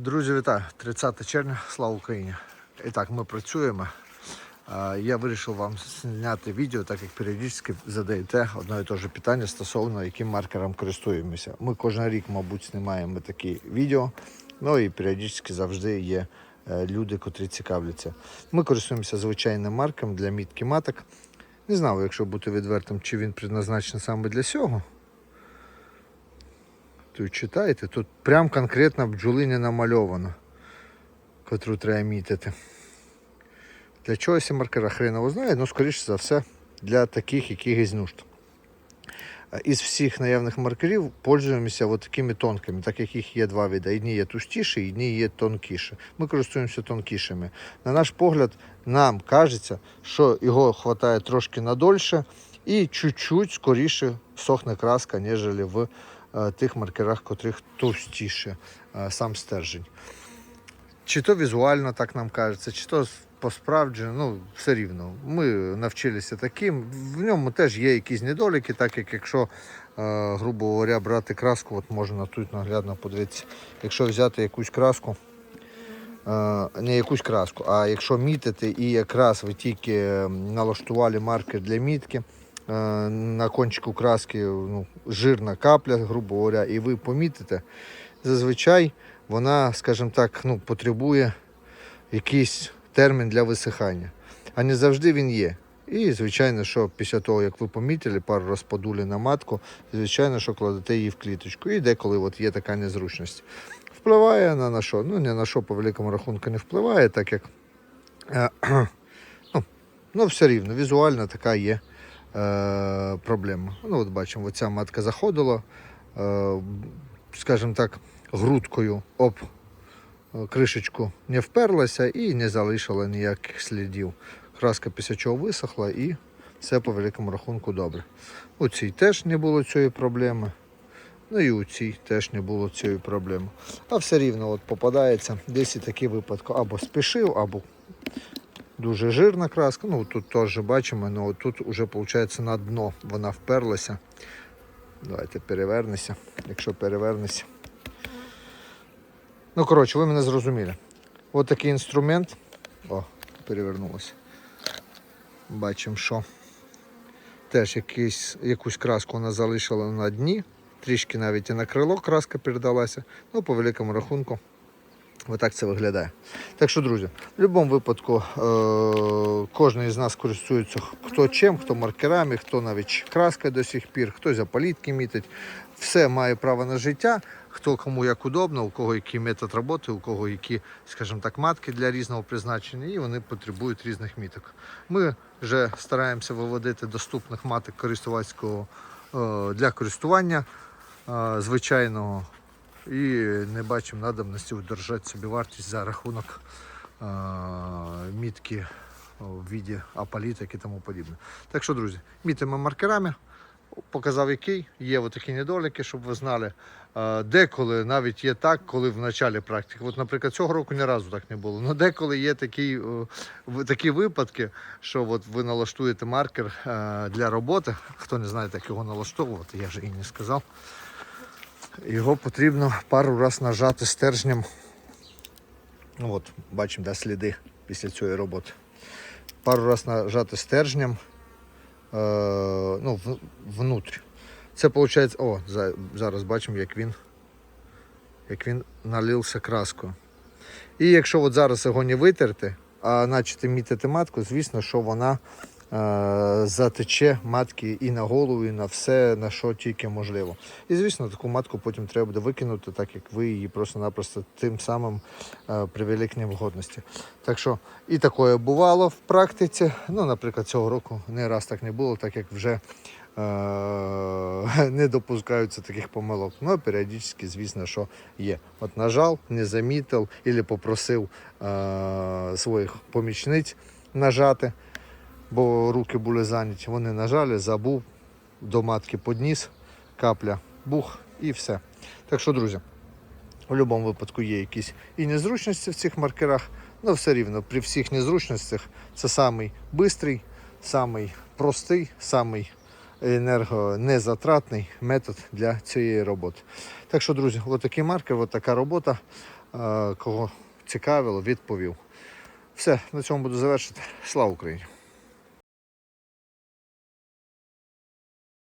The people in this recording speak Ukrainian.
Друзі, вітаю! 30 червня, слава Україні! І так, ми працюємо. Я вирішив вам зняти відео, так як періодично задаєте одне і те ж питання стосовно яким маркером користуємося. Ми кожен рік, мабуть, знімаємо такі відео, ну і періодично завжди є е, люди, котрі цікавляться. Ми користуємося звичайним маркером для мітки маток. Не знаю, якщо бути відвертим, чи він предназначений саме для цього. Тут читаєте, тут прям конкретно бджолиня намальовано, котру треба мітити. Для чого ці маркера хреново знає, ну, скоріше за все, для таких якихось нужд. Із всіх наявних маркерів пользуємося от такими тонкими, так як їх є два види. Одні є товстіші, одні є тонкіші. Ми користуємося тонкішими. На наш погляд, нам кажеться, що його вистачає трошки надольше і чуть-чуть скоріше сохне краска, ніж в тих маркерах, котрих товстіше е, сам стержень. Чи то візуально так нам кажеться, чи то по справді, ну все рівно. Ми навчилися таким. В ньому теж є якісь недоліки, так як якщо, е, грубо говоря, брати краску, от можна тут наглядно подивитися, якщо взяти якусь краску, е, не якусь краску, а якщо мітити і якраз ви тільки налаштували маркер для мітки, е, на кончику краски ну, жирна капля, грубо говоря, і ви помітите, зазвичай вона, скажімо так, ну, потребує якийсь термін для висихання. А не завжди він є. І, звичайно, що після того, як ви помітили, пару раз на матку, звичайно, що кладете її в кліточку. І деколи от є така незручність. Впливає на на що? Ну, не на що по великому рахунку не впливає, так як е, ну, ну, все рівно, візуально така є е, проблема. Ну, от бачимо, оця матка заходила, е, скажімо так, грудкою об е, кришечку не вперлася і не залишила ніяких слідів. Краска після чого висохла і все по великому рахунку добре. У цій теж не було цієї проблеми. Ну і у цій теж не було цієї проблеми. А все рівно от попадається десь і такі випадки. Або спішив, або дуже жирна краска. Ну тут теж бачимо, ну тут вже виходить на дно вона вперлася. Давайте перевернеся, якщо перевернеся. Ну, коротше, ви мене зрозуміли. Ось такий інструмент. О, перевернулося. Бачимо, що теж якийсь, якусь краску вона залишила на дні. Трішки навіть і на крило краска передалася. Ну, по великому рахунку, отак це виглядає. Так що, друзі, в будь-якому випадку е- кожен із нас користується хто чим, хто маркерами, хто навіть краскою до сих пір, хтось запалітки мітить. Все має право на життя. Хто кому як удобно, у кого який метод роботи, у кого які, скажімо так, матки для різного призначення, і вони потребують різних міток. Ми вже стараємося виводити доступних маток користувацького е, для користування е, звичайного і не бачимо надобності удержати собі вартість за рахунок е, мітки в віді апаліток і тому подібне. Так що, друзі, мітимо маркерами. Показав який, є отакі недоліки, щоб ви знали. Е, Деколи навіть є так, коли в началі практики. От, наприклад, цього року ні разу так не було. Ну деколи є такі, е, такі випадки, що от ви налаштуєте маркер для роботи. Хто не знає, як його налаштовувати, я вже і не сказав. Його потрібно пару раз нажати стержнем. Ну от, бачимо, да, сліди після цієї роботи. Пару раз нажати стержнем е, ну, в- внутрі. Це виходить, о, за- зараз бачимо, як він, як він налився краскою. І якщо от зараз його не витерти, а начати мітити матку, звісно, що вона затече матки і на голову, і на все, на що тільки можливо. І звісно, таку матку потім треба буде викинути, так як ви її просто-напросто тим самим е, привели к невгодності. Так що і таке бувало в практиці. Ну, наприклад, цього року не раз так не було, так як вже е, не допускаються таких помилок. Ну, періодично, звісно, що є. От нажав, не замітив, або попросив е, своїх помічниць нажати, бо руки були зайняті. Вони нажали, забув, до матки подніс, капля, бух і все. Так що, друзі, в будь-якому випадку є якісь і незручності в цих маркерах, але все рівно при всіх незручностях це самий швидкий, самий простий, самий енергонезатратний метод для цієї роботи. Так що, друзі, отакий маркер, от така робота. Е, Кого цікавило, відповів. Все, на цьому буду завершити. Слава Україні!